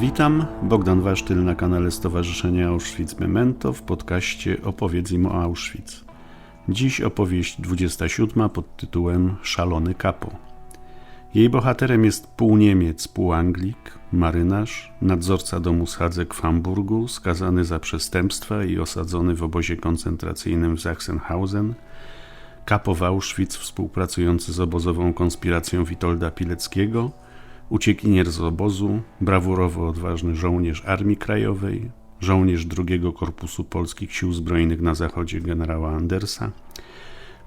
Witam, Bogdan Wasztyl na kanale Stowarzyszenia Auschwitz Memento w podcaście Opowiedz im o Auschwitz. Dziś opowieść 27 pod tytułem Szalony Kapo. Jej bohaterem jest pół Niemiec, pół Anglik, marynarz, nadzorca domu schadzek w Hamburgu, skazany za przestępstwa i osadzony w obozie koncentracyjnym w Sachsenhausen, kapo w Auschwitz współpracujący z obozową konspiracją Witolda Pileckiego – uciekinier z obozu, brawurowo odważny żołnierz Armii Krajowej, żołnierz drugiego Korpusu Polskich Sił Zbrojnych na zachodzie generała Andersa,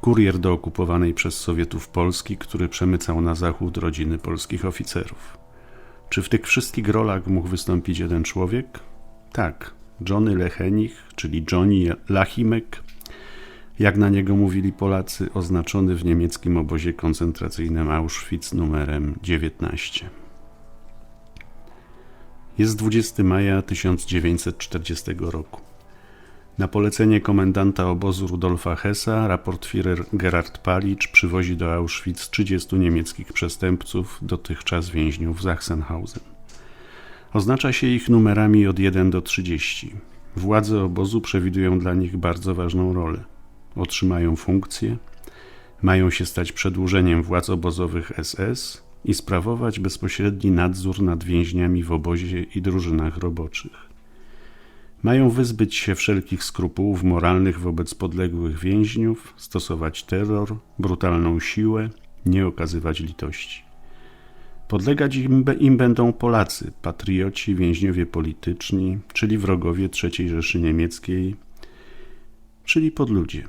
kurier do okupowanej przez Sowietów Polski, który przemycał na zachód rodziny polskich oficerów. Czy w tych wszystkich rolach mógł wystąpić jeden człowiek? Tak, Johnny Lechenich, czyli Johnny Lachimek, jak na niego mówili Polacy, oznaczony w niemieckim obozie koncentracyjnym Auschwitz numerem 19. Jest 20 maja 1940 roku. Na polecenie komendanta obozu Rudolfa Hessa raportführer Gerhard Palicz przywozi do Auschwitz 30 niemieckich przestępców, dotychczas więźniów Sachsenhausen. Oznacza się ich numerami od 1 do 30. Władze obozu przewidują dla nich bardzo ważną rolę otrzymają funkcje, mają się stać przedłużeniem władz obozowych SS i sprawować bezpośredni nadzór nad więźniami w obozie i drużynach roboczych. Mają wyzbyć się wszelkich skrupułów moralnych wobec podległych więźniów, stosować terror, brutalną siłę, nie okazywać litości. Podlegać im, im, będą Polacy, patrioci, więźniowie polityczni, czyli wrogowie III Rzeszy Niemieckiej, czyli podludzie.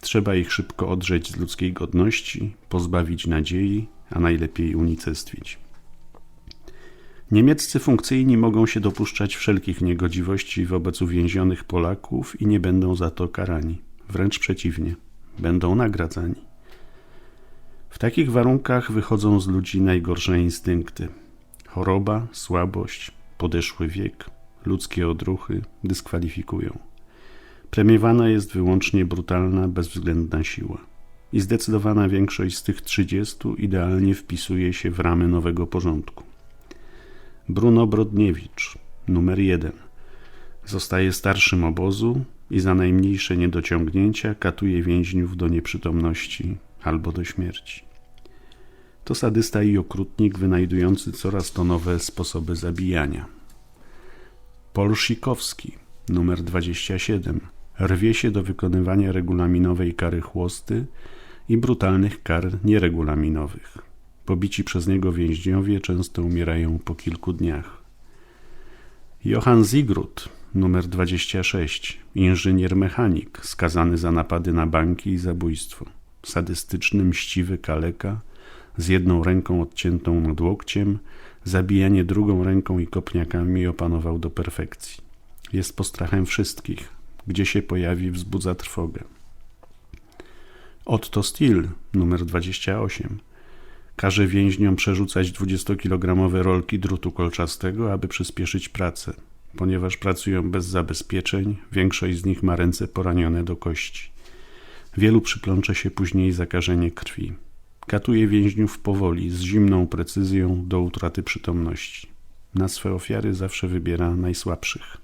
Trzeba ich szybko odrzeć z ludzkiej godności, pozbawić nadziei, a najlepiej unicestwić. Niemieccy funkcyjni mogą się dopuszczać wszelkich niegodziwości wobec uwięzionych Polaków i nie będą za to karani. Wręcz przeciwnie, będą nagradzani. W takich warunkach wychodzą z ludzi najgorsze instynkty: choroba, słabość, podeszły wiek, ludzkie odruchy dyskwalifikują. Premiowana jest wyłącznie brutalna, bezwzględna siła. I zdecydowana większość z tych 30 idealnie wpisuje się w ramy nowego porządku. Bruno Brodniewicz, numer jeden, zostaje starszym obozu i za najmniejsze niedociągnięcia katuje więźniów do nieprzytomności albo do śmierci. To sadysta i okrutnik wynajdujący coraz to nowe sposoby zabijania. Polszikowski, numer 27, rwie się do wykonywania regulaminowej kary chłosty i brutalnych kar nieregulaminowych. Pobici przez niego więźniowie często umierają po kilku dniach. Johann Zigrud, numer 26, inżynier mechanik, skazany za napady na banki i zabójstwo. Sadystyczny, mściwy kaleka, z jedną ręką odciętą nad łokciem, zabijanie drugą ręką i kopniakami opanował do perfekcji. Jest postrachem wszystkich, gdzie się pojawi, wzbudza trwogę. Otto Still, numer 28, każe więźniom przerzucać 20-kilogramowe rolki drutu kolczastego, aby przyspieszyć pracę. Ponieważ pracują bez zabezpieczeń, większość z nich ma ręce poranione do kości. Wielu przyplącze się później zakażenie krwi. Katuje więźniów powoli, z zimną precyzją do utraty przytomności. Na swe ofiary zawsze wybiera najsłabszych.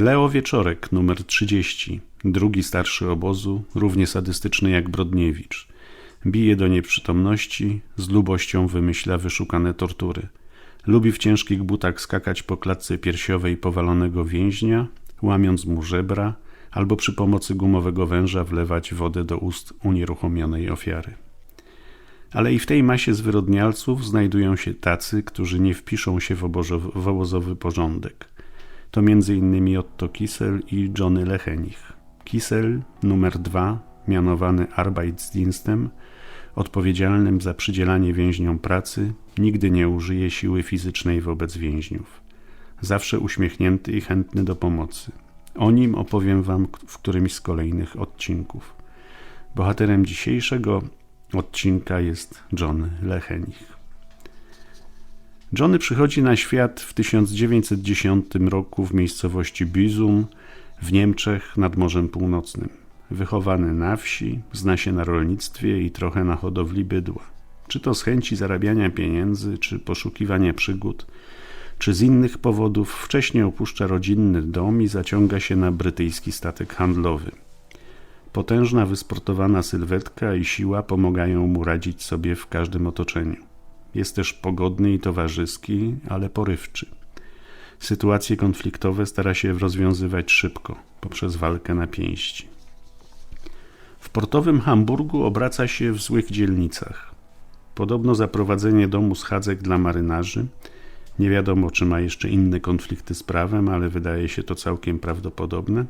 Leo Wieczorek, numer 30, drugi starszy obozu, równie sadystyczny jak Brodniewicz. Bije do nieprzytomności, z lubością wymyśla wyszukane tortury. Lubi w ciężkich butach skakać po klatce piersiowej powalonego więźnia, łamiąc mu żebra, albo przy pomocy gumowego węża wlewać wodę do ust unieruchomionej ofiary. Ale i w tej masie zwyrodnialców znajdują się tacy, którzy nie wpiszą się w, w obozowy porządek – to m.in. Otto Kissel i Johnny Lechenich. Kissel numer 2, mianowany Arbeitsdienstem, odpowiedzialnym za przydzielanie więźniom pracy, nigdy nie użyje siły fizycznej wobec więźniów. Zawsze uśmiechnięty i chętny do pomocy. O nim opowiem Wam w którymś z kolejnych odcinków. Bohaterem dzisiejszego odcinka jest John Lechenich. Johnny przychodzi na świat w 1910 roku w miejscowości Bizum w Niemczech nad Morzem Północnym. Wychowany na wsi, zna się na rolnictwie i trochę na hodowli bydła. Czy to z chęci zarabiania pieniędzy, czy poszukiwania przygód, czy z innych powodów, wcześniej opuszcza rodzinny dom i zaciąga się na brytyjski statek handlowy. Potężna, wysportowana sylwetka i siła pomagają mu radzić sobie w każdym otoczeniu. Jest też pogodny i towarzyski, ale porywczy. Sytuacje konfliktowe stara się rozwiązywać szybko, poprzez walkę na pięści. W portowym Hamburgu obraca się w złych dzielnicach. Podobno za prowadzenie domu schadzek dla marynarzy. Nie wiadomo, czy ma jeszcze inne konflikty z prawem, ale wydaje się to całkiem prawdopodobne.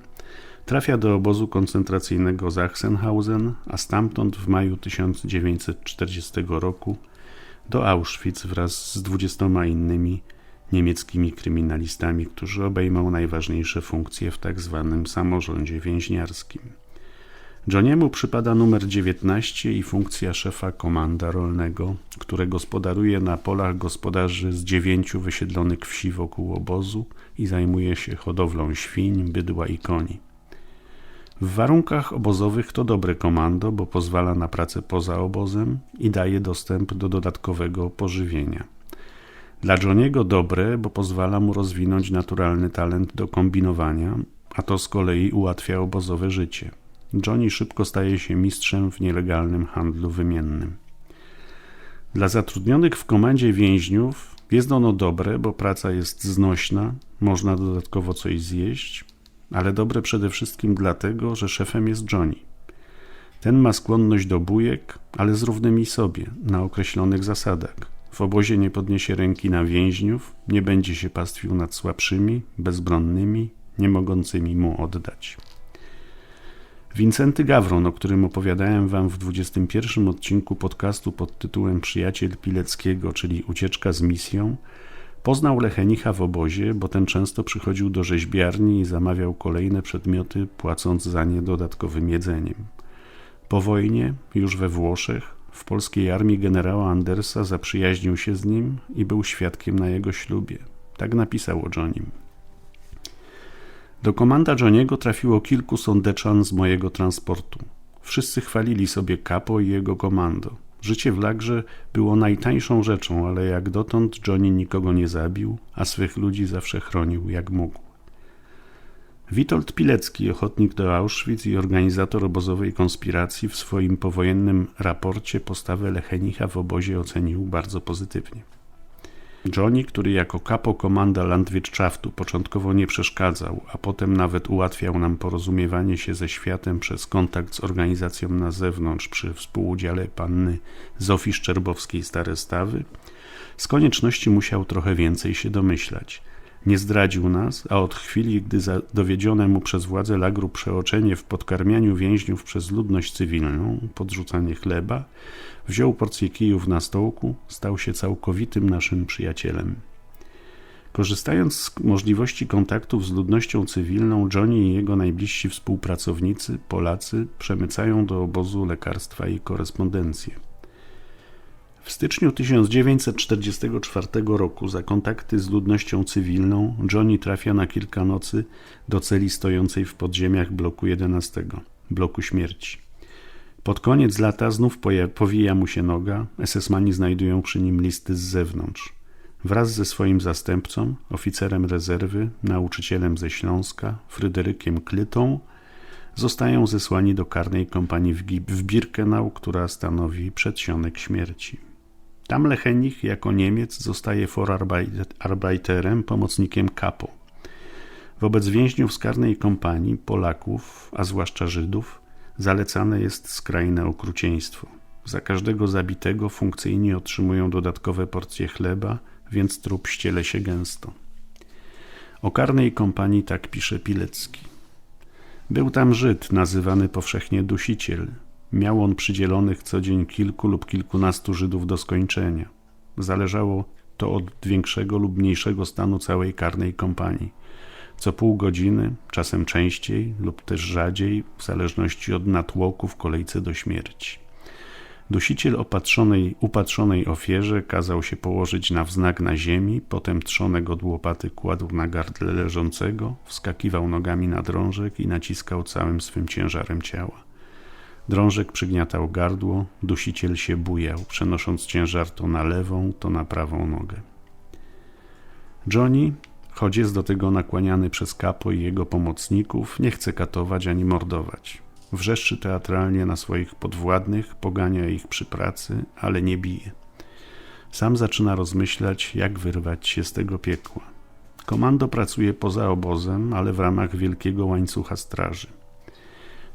Trafia do obozu koncentracyjnego Sachsenhausen, a stamtąd w maju 1940 roku do Auschwitz wraz z dwudziestoma innymi niemieckimi kryminalistami, którzy obejmą najważniejsze funkcje w. Tak samorządzie więźniarskim. Johniemu przypada numer 19 i funkcja szefa komanda rolnego, które gospodaruje na polach gospodarzy z dziewięciu wysiedlonych wsi wokół obozu i zajmuje się hodowlą świń, bydła i koni. W warunkach obozowych to dobre komando, bo pozwala na pracę poza obozem i daje dostęp do dodatkowego pożywienia. Dla Johniego dobre, bo pozwala mu rozwinąć naturalny talent do kombinowania, a to z kolei ułatwia obozowe życie. Johnny szybko staje się mistrzem w nielegalnym handlu wymiennym. Dla zatrudnionych w komandzie więźniów jest ono dobre, bo praca jest znośna, można dodatkowo coś zjeść, ale dobre przede wszystkim dlatego, że szefem jest Johnny. Ten ma skłonność do bujek, ale z równymi sobie, na określonych zasadach. W obozie nie podniesie ręki na więźniów, nie będzie się pastwił nad słabszymi, bezbronnymi, nie mogącymi mu oddać. Wincenty Gawron, o którym opowiadałem Wam w 21 odcinku podcastu pod tytułem Przyjaciel Pileckiego, czyli Ucieczka z misją, poznał Lechenicha w obozie, bo ten często przychodził do rzeźbiarni i zamawiał kolejne przedmioty, płacąc za nie dodatkowym jedzeniem. Po wojnie, już we Włoszech, w polskiej armii generała Andersa zaprzyjaźnił się z nim i był świadkiem na jego ślubie. Tak napisał o Johnim. Do komanda Johniego trafiło kilku sądeczan z mojego transportu. Wszyscy chwalili sobie Kapo i jego komando. Życie w lagrze było najtańszą rzeczą, ale jak dotąd Johnny nikogo nie zabił, a swych ludzi zawsze chronił jak mógł. Witold Pilecki, ochotnik do Auschwitz i organizator obozowej konspiracji, w swoim powojennym raporcie postawę Lechenicha w obozie ocenił bardzo pozytywnie. Johnny, który jako kapo komanda Landwirtschaftu początkowo nie przeszkadzał, a potem nawet ułatwiał nam porozumiewanie się ze światem przez kontakt z organizacją na zewnątrz przy współudziale panny Zofii Szczerbowskiej Stare Stawy, z konieczności musiał trochę więcej się domyślać. Nie zdradził nas, a od chwili, gdy dowiedzione mu przez władze lagru przeoczenie w podkarmianiu więźniów przez ludność cywilną, podrzucanie chleba, wziął porcję kijów na stołku, stał się całkowitym naszym przyjacielem. Korzystając z możliwości kontaktów z ludnością cywilną, Johnny i jego najbliżsi współpracownicy, Polacy, przemycają do obozu lekarstwa i korespondencję. W styczniu 1944 roku za kontakty z ludnością cywilną Johnny trafia na kilka nocy do celi stojącej w podziemiach bloku 11, bloku śmierci. Pod koniec lata znów powija mu się noga, SS-mani znajdują przy nim listy z zewnątrz. Wraz ze swoim zastępcą, oficerem rezerwy, nauczycielem ze Śląska, Fryderykiem Klytą, zostają zesłani do karnej kompanii w Birkenau, która stanowi przedsionek śmierci. Tam Lechenich jako Niemiec zostaje Vorarbeiterem, pomocnikiem kapo. Wobec więźniów z karnej kompanii, Polaków, a zwłaszcza Żydów, zalecane jest skrajne okrucieństwo. Za każdego zabitego funkcyjni otrzymują dodatkowe porcje chleba, więc trup ściele się gęsto. O karnej kompanii tak pisze Pilecki. Był tam Żyd, nazywany powszechnie dusiciel. Miał on przydzielonych co dzień kilku lub kilkunastu Żydów do skończenia. Zależało to od większego lub mniejszego stanu całej karnej kompanii co pół godziny, czasem częściej lub też rzadziej, w zależności od natłoku w kolejce do śmierci. Dusiciel opatrzonej, upatrzonej ofierze kazał się położyć na wznak na ziemi, potem trzone od łopaty kładł na gardle leżącego, wskakiwał nogami na drążek i naciskał całym swym ciężarem ciała. Drążek przygniatał gardło, dusiciel się bujał, przenosząc ciężar to na lewą, to na prawą nogę. Johnny, choć jest do tego nakłaniany przez kapo i jego pomocników, nie chce katować ani mordować. Wrzeszczy teatralnie na swoich podwładnych, pogania ich przy pracy, ale nie bije. Sam zaczyna rozmyślać, jak wyrwać się z tego piekła. Komando pracuje poza obozem, ale w ramach wielkiego łańcucha straży.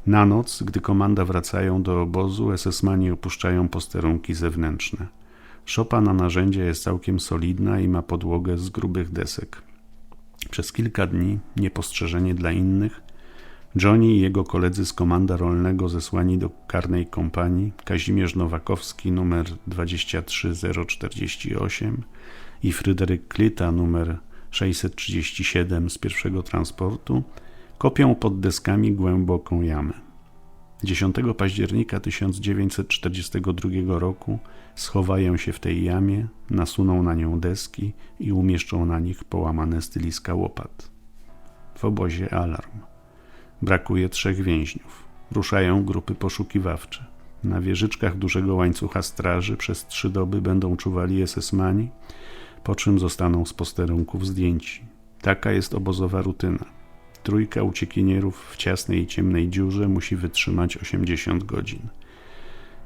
Na noc, gdy komanda wracają do obozu, SS-mani opuszczają posterunki zewnętrzne. Szopa na narzędzia jest całkiem solidna i ma podłogę z grubych desek. Przez kilka dni, niepostrzeżenie dla innych, Johnny i jego koledzy z komanda rolnego zesłani do karnej kompanii Kazimierz Nowakowski numer 23048 i Fryderyk Klita numer 637 z pierwszego transportu kopią pod deskami głęboką jamę. 10 października 1942 roku schowają się w tej jamie, nasuną na nią deski i umieszczą na nich połamane styliska łopat. W obozie alarm. Brakuje trzech więźniów. Ruszają grupy poszukiwawcze. Na wieżyczkach dużego łańcucha straży przez trzy doby będą czuwali SS-mani, po czym zostaną z posterunków zdjęci. Taka jest obozowa rutyna. Trójka uciekinierów w ciasnej i ciemnej dziurze musi wytrzymać 80 godzin.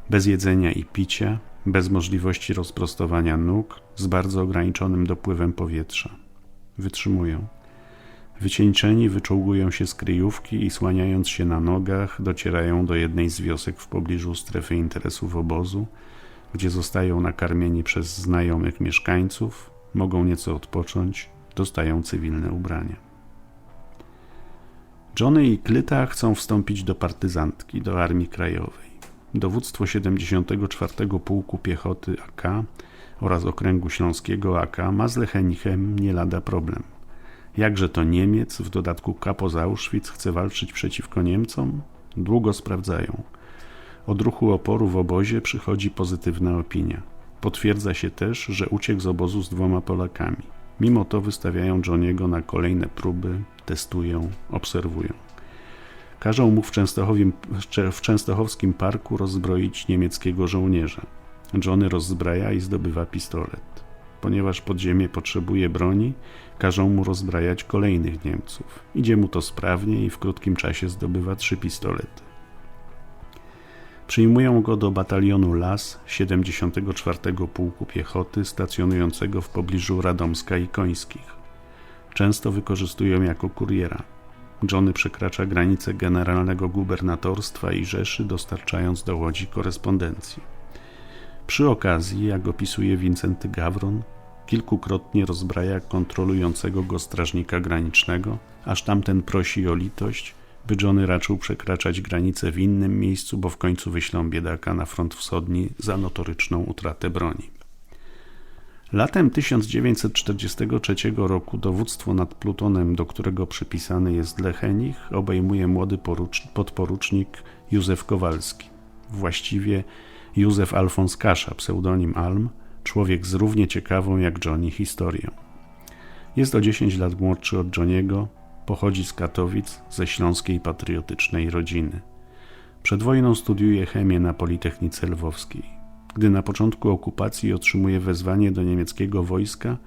Bez jedzenia i picia, bez możliwości rozprostowania nóg, z bardzo ograniczonym dopływem powietrza. Wytrzymują. Wycieńczeni wyczołgują się z kryjówki i słaniając się na nogach, docierają do jednej z wiosek w pobliżu strefy interesów obozu, gdzie zostają nakarmieni przez znajomych mieszkańców, mogą nieco odpocząć, dostają cywilne ubrania. Johnny i Klyta chcą wstąpić do partyzantki, do Armii Krajowej. Dowództwo 74 Pułku Piechoty AK oraz Okręgu Śląskiego AK ma z Lechenichem nie lada problem. Jakże to Niemiec, w dodatku kapo z Auschwitz, chce walczyć przeciwko Niemcom? Długo sprawdzają. Od ruchu oporu w obozie przychodzi pozytywna opinia. Potwierdza się też, że uciekł z obozu z dwoma Polakami. Mimo to wystawiają Johniego na kolejne próby, testują, obserwują. Każą mu w, w częstochowskim parku rozbroić niemieckiego żołnierza. Johnny rozzbraja i zdobywa pistolet. Ponieważ podziemie potrzebuje broni, każą mu rozbrajać kolejnych Niemców. Idzie mu to sprawnie i w krótkim czasie zdobywa trzy pistolety. Przyjmują go do batalionu LAS 74 Pułku Piechoty stacjonującego w pobliżu Radomska i Końskich. Często wykorzystują jako kuriera. Johnny przekracza granice generalnego gubernatorstwa i Rzeszy, dostarczając do Łodzi korespondencji. Przy okazji, jak opisuje Wincenty Gawron, kilkukrotnie rozbraja kontrolującego go strażnika granicznego, aż tamten prosi o litość, by Johnny raczył przekraczać granice w innym miejscu, bo w końcu wyślą biedaka na front wschodni za notoryczną utratę broni. Latem 1943 roku dowództwo nad plutonem, do którego przypisany jest Lechenich, obejmuje młody podporucznik Józef Kowalski. Właściwie Józef Alfons Kasza, pseudonim Alm, człowiek z równie ciekawą jak Johnny historią. Jest o 10 lat młodszy od Johniego, pochodzi z Katowic, ze śląskiej patriotycznej rodziny. Przed wojną studiuje chemię na Politechnice Lwowskiej. Gdy na początku okupacji otrzymuje wezwanie do niemieckiego wojska,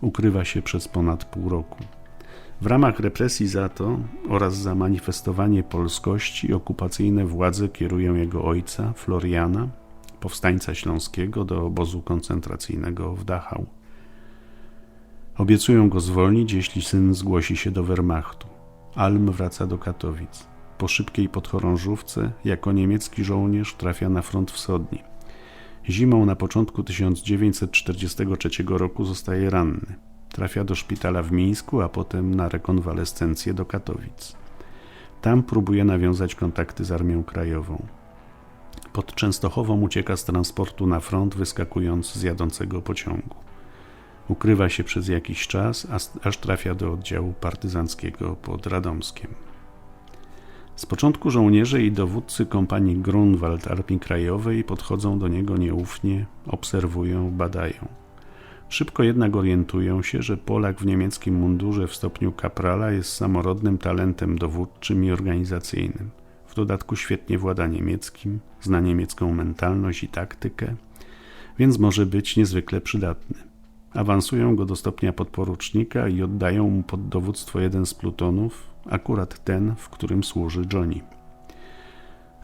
ukrywa się przez ponad pół roku. W ramach represji za to oraz za manifestowanie polskości okupacyjne władze kierują jego ojca, Floriana, powstańca śląskiego, do obozu koncentracyjnego w Dachau. Obiecują go zwolnić, jeśli syn zgłosi się do Wehrmachtu. Alm wraca do Katowic. Po szybkiej podchorążówce, jako niemiecki żołnierz, trafia na front wschodni. Zimą na początku 1943 roku zostaje ranny. Trafia do szpitala w Mińsku, a potem na rekonwalescencję do Katowic. Tam próbuje nawiązać kontakty z Armią Krajową. Pod Częstochową ucieka z transportu na front, wyskakując z jadącego pociągu. Ukrywa się przez jakiś czas, aż trafia do oddziału partyzanckiego pod Radomskiem. Z początku żołnierze i dowódcy kompanii Grunwald Armii Krajowej podchodzą do niego nieufnie, obserwują, badają. Szybko jednak orientują się, że Polak w niemieckim mundurze w stopniu kaprala jest samorodnym talentem dowódczym i organizacyjnym. W dodatku świetnie włada niemieckim, zna niemiecką mentalność i taktykę, więc może być niezwykle przydatny. Awansują go do stopnia podporucznika i oddają mu pod dowództwo jeden z plutonów, akurat ten, w którym służy Johnny.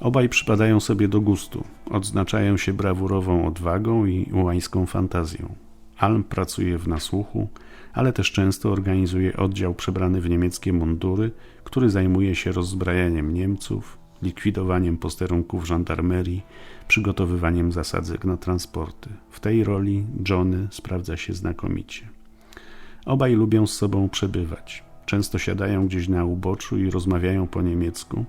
Obaj przypadają sobie do gustu, odznaczają się brawurową odwagą i ułańską fantazją. Alm pracuje w nasłuchu, ale też często organizuje oddział przebrany w niemieckie mundury, który zajmuje się rozbrajaniem Niemców, likwidowaniem posterunków żandarmerii, przygotowywaniem zasadzek na transporty. W tej roli Johnny sprawdza się znakomicie. Obaj lubią z sobą przebywać. Często siadają gdzieś na uboczu i rozmawiają po niemiecku,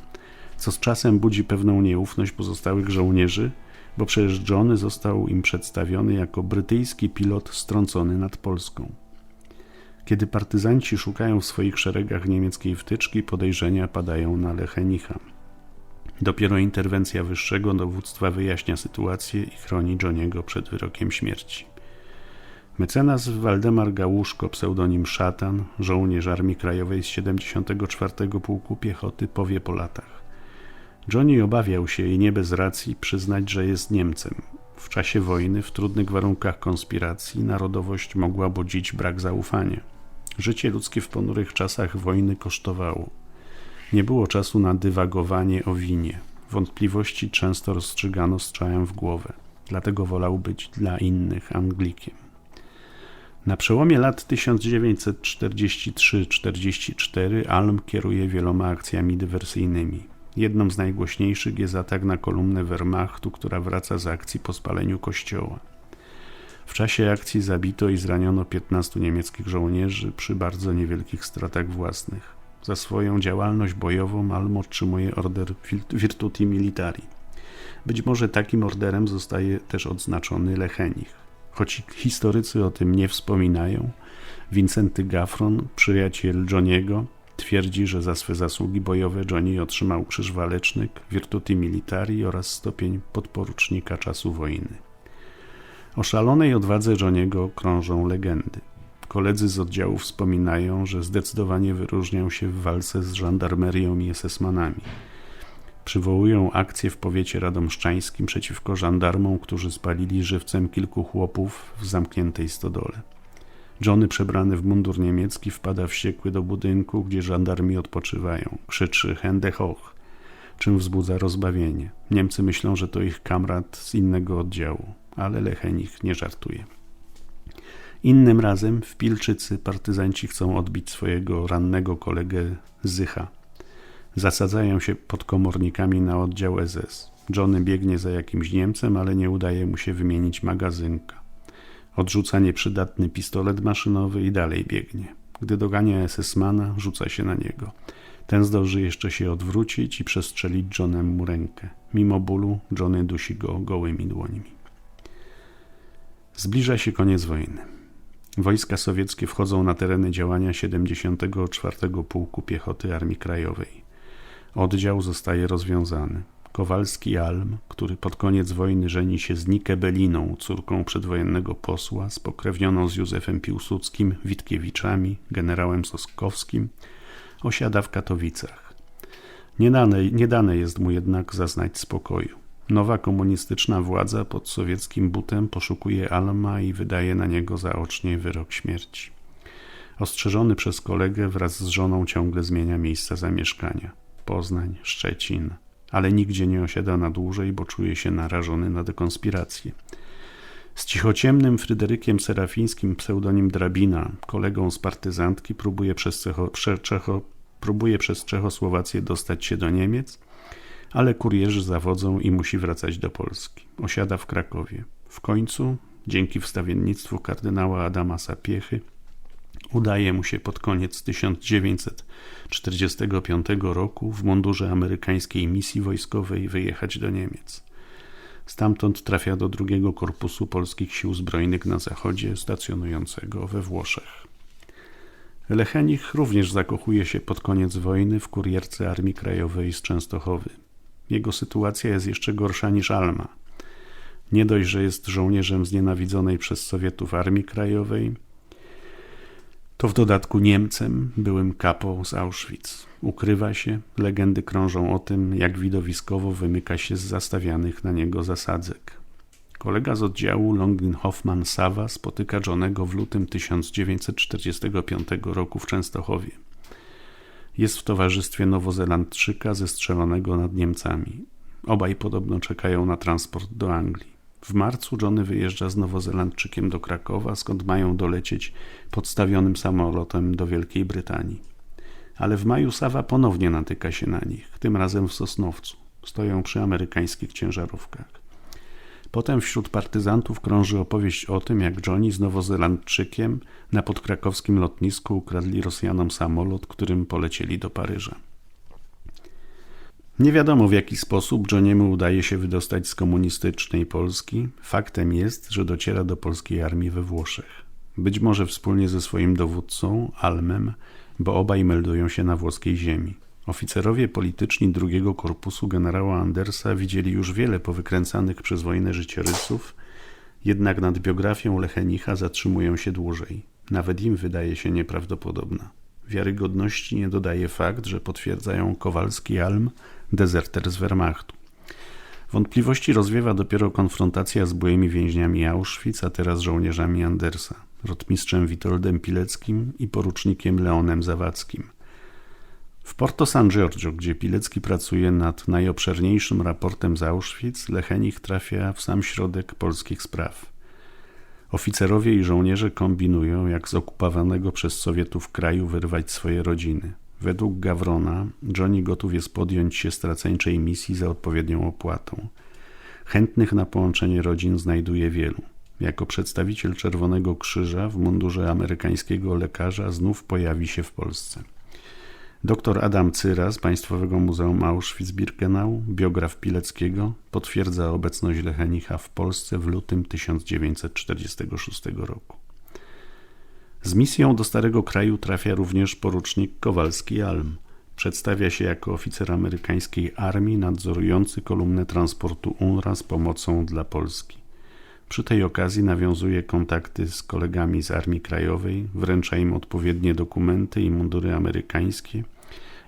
co z czasem budzi pewną nieufność pozostałych żołnierzy, bo przecież Johnny został im przedstawiony jako brytyjski pilot strącony nad Polską. Kiedy partyzanci szukają w swoich szeregach niemieckiej wtyczki, podejrzenia padają na Lechenicha. Dopiero interwencja wyższego dowództwa wyjaśnia sytuację i chroni Johniego przed wyrokiem śmierci. Mecenas Waldemar Gałuszko, pseudonim Szatan, żołnierz Armii Krajowej z 74 Pułku Piechoty, powie po latach. Johnny obawiał się i nie bez racji przyznać, że jest Niemcem. W czasie wojny, w trudnych warunkach konspiracji, narodowość mogła budzić brak zaufania. Życie ludzkie w ponurych czasach wojny kosztowało. Nie było czasu na dywagowanie o winie. Wątpliwości często rozstrzygano strzałem w głowę. Dlatego wolał być dla innych Anglikiem. Na przełomie lat 1943-44 Alm kieruje wieloma akcjami dywersyjnymi. Jedną z najgłośniejszych jest atak na kolumnę Wehrmachtu, która wraca z akcji po spaleniu kościoła. W czasie akcji zabito i zraniono 15 niemieckich żołnierzy przy bardzo niewielkich stratach własnych. Za swoją działalność bojową Alm otrzymuje order Virtuti Militari. Być może takim orderem zostaje też odznaczony Lechenich. Choć historycy o tym nie wspominają, Wincenty Gaffron, przyjaciel Johniego, twierdzi, że za swe zasługi bojowe Johnny otrzymał krzyż waleczny, Virtuti Militari oraz stopień podporucznika czasu wojny. O szalonej odwadze Johniego krążą legendy. Koledzy z oddziału wspominają, że zdecydowanie wyróżniał się w walce z żandarmerią i SS-manami. Przywołują akcję w powiecie radomszczańskim przeciwko żandarmom, którzy spalili żywcem kilku chłopów w zamkniętej stodole. Johnny przebrany w mundur niemiecki wpada wściekły do budynku, gdzie żandarmi odpoczywają. Krzyczy Hände hoch, czym wzbudza rozbawienie. Niemcy myślą, że to ich kamrat z innego oddziału, ale Lechenich nie żartuje. Innym razem w Pilczycy partyzanci chcą odbić swojego rannego kolegę Zycha. Zasadzają się pod komornikami na oddział SS. Johnny biegnie za jakimś Niemcem, ale nie udaje mu się wymienić magazynka. Odrzuca nieprzydatny pistolet maszynowy i dalej biegnie. Gdy dogania SS-mana, rzuca się na niego. Ten zdąży jeszcze się odwrócić i przestrzelić Johnemu rękę. Mimo bólu, Johnny dusi go gołymi dłońmi. Zbliża się koniec wojny. Wojska sowieckie wchodzą na tereny działania 74 Pułku Piechoty Armii Krajowej. Oddział zostaje rozwiązany. Kowalski Alm, który pod koniec wojny żeni się z Nikę Beliną, córką przedwojennego posła, spokrewnioną z Józefem Piłsudskim, Witkiewiczami, generałem Soskowskim, osiada w Katowicach. Nie dane, nie dane jest mu jednak zaznać spokoju. Nowa komunistyczna władza pod sowieckim butem poszukuje Alma i wydaje na niego zaocznie wyrok śmierci. Ostrzeżony przez kolegę wraz z żoną ciągle zmienia miejsca zamieszkania. Poznań, Szczecin, ale nigdzie nie osiada na dłużej, bo czuje się narażony na dekonspirację. Z cichociemnym Fryderykiem Serafińskim, pseudonim Drabina, kolegą z partyzantki, próbuje przez, Cecho, Czecho, próbuje przez Czechosłowację dostać się do Niemiec, ale kurierzy zawodzą i musi wracać do Polski. Osiada w Krakowie. W końcu, dzięki wstawiennictwu kardynała Adama Sapiechy, udaje mu się pod koniec 1945 roku w mundurze amerykańskiej misji wojskowej wyjechać do Niemiec. Stamtąd trafia do drugiego korpusu polskich sił zbrojnych na zachodzie, stacjonującego we Włoszech. Lechenich również zakochuje się pod koniec wojny w kurierce Armii Krajowej z Częstochowy. Jego sytuacja jest jeszcze gorsza niż Alma. Nie dość, że jest żołnierzem znienawidzonej przez Sowietów Armii Krajowej, To w dodatku Niemcem, byłym kapo z Auschwitz. Ukrywa się, legendy krążą o tym, jak widowiskowo wymyka się z zastawianych na niego zasadzek. Kolega z oddziału Longin Hoffman Sawa spotyka Johnego w lutym 1945 roku w Częstochowie. Jest w towarzystwie Nowozelandczyka zestrzelonego nad Niemcami. Obaj podobno czekają na transport do Anglii. W marcu Johnny wyjeżdża z Nowozelandczykiem do Krakowa, skąd mają dolecieć podstawionym samolotem do Wielkiej Brytanii. Ale w maju Sawa ponownie natyka się na nich, tym razem w Sosnowcu. Stoją przy amerykańskich ciężarówkach. Potem wśród partyzantów krąży opowieść o tym, jak Johnny z Nowozelandczykiem na podkrakowskim lotnisku ukradli Rosjanom samolot, którym polecieli do Paryża. Nie wiadomo w jaki sposób Johniemu udaje się wydostać z komunistycznej Polski. Faktem jest, że dociera do polskiej armii we Włoszech. Być może wspólnie ze swoim dowódcą, Almem, bo obaj meldują się na włoskiej ziemi. Oficerowie polityczni drugiego korpusu generała Andersa widzieli już wiele powykręcanych przez wojnę życiorysów, jednak nad biografią Lechenicha zatrzymują się dłużej. Nawet im wydaje się nieprawdopodobna. Wiarygodności nie dodaje fakt, że potwierdzają Kowalski Alm, dezerter z Wehrmachtu. Wątpliwości rozwiewa dopiero konfrontacja z byłymi więźniami Auschwitz, a teraz żołnierzami Andersa, rotmistrzem Witoldem Pileckim i porucznikiem Leonem Zawadzkim. W Porto San Giorgio, gdzie Pilecki pracuje nad najobszerniejszym raportem z Auschwitz, Lechenich trafia w sam środek polskich spraw. Oficerowie i żołnierze kombinują, jak z okupowanego przez Sowietów kraju wyrwać swoje rodziny. Według Gawrona, Johnny gotów jest podjąć się straceńczej misji za odpowiednią opłatą. Chętnych na połączenie rodzin znajduje wielu. Jako przedstawiciel Czerwonego Krzyża w mundurze amerykańskiego lekarza znów pojawi się w Polsce. Dr Adam Cyra z Państwowego Muzeum Auschwitz-Birkenau, biograf Pileckiego, potwierdza obecność Lechenicha w Polsce w lutym 1946 roku. Z misją do Starego Kraju trafia również porucznik Kowalski Alm. Przedstawia się jako oficer amerykańskiej armii nadzorujący kolumnę transportu UNRWA z pomocą dla Polski. Przy tej okazji nawiązuje kontakty z kolegami z Armii Krajowej, wręcza im odpowiednie dokumenty i mundury amerykańskie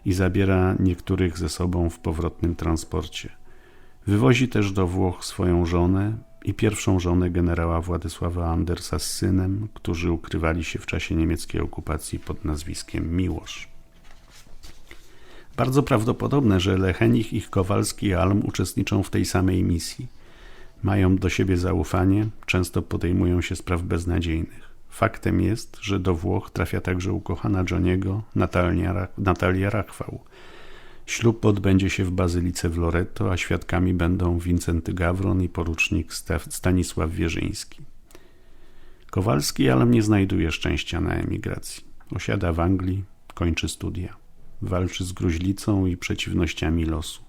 i zabiera niektórych ze sobą w powrotnym transporcie. Wywozi też do Włoch swoją żonę i pierwszą żonę generała Władysława Andersa z synem, którzy ukrywali się w czasie niemieckiej okupacji pod nazwiskiem Miłosz. Bardzo prawdopodobne, że Lechenich i Kowalski i Alm uczestniczą w tej samej misji. Mają do siebie zaufanie, często podejmują się spraw beznadziejnych. Faktem jest, że do Włoch trafia także ukochana Johniego, Natalia, Natalia Rachwał. Ślub odbędzie się w bazylice w Loreto, a świadkami będą Wincenty Gawron i porucznik Stanisław Wierzyński. Kowalski ale nie znajduje szczęścia na emigracji. Osiada w Anglii, kończy studia. Walczy z gruźlicą i przeciwnościami losu.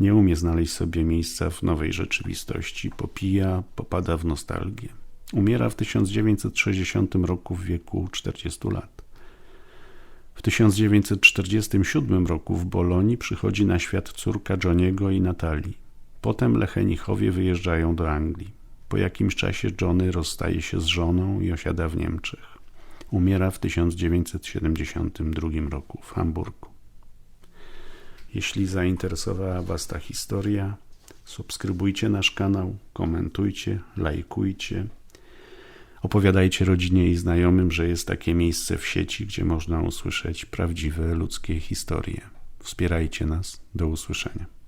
Nie umie znaleźć sobie miejsca w nowej rzeczywistości. Popija, popada w nostalgię. Umiera w 1960 roku w wieku 40 lat. W 1947 roku w Bolonii przychodzi na świat córka Johniego i Natalii. Potem Lechenichowie wyjeżdżają do Anglii. Po jakimś czasie Johnny rozstaje się z żoną i osiada w Niemczech. Umiera w 1972 roku w Hamburgu. Jeśli zainteresowała Was ta historia, subskrybujcie nasz kanał, komentujcie, lajkujcie. Opowiadajcie rodzinie i znajomym, że jest takie miejsce w sieci, gdzie można usłyszeć prawdziwe ludzkie historie. Wspierajcie nas. Do usłyszenia.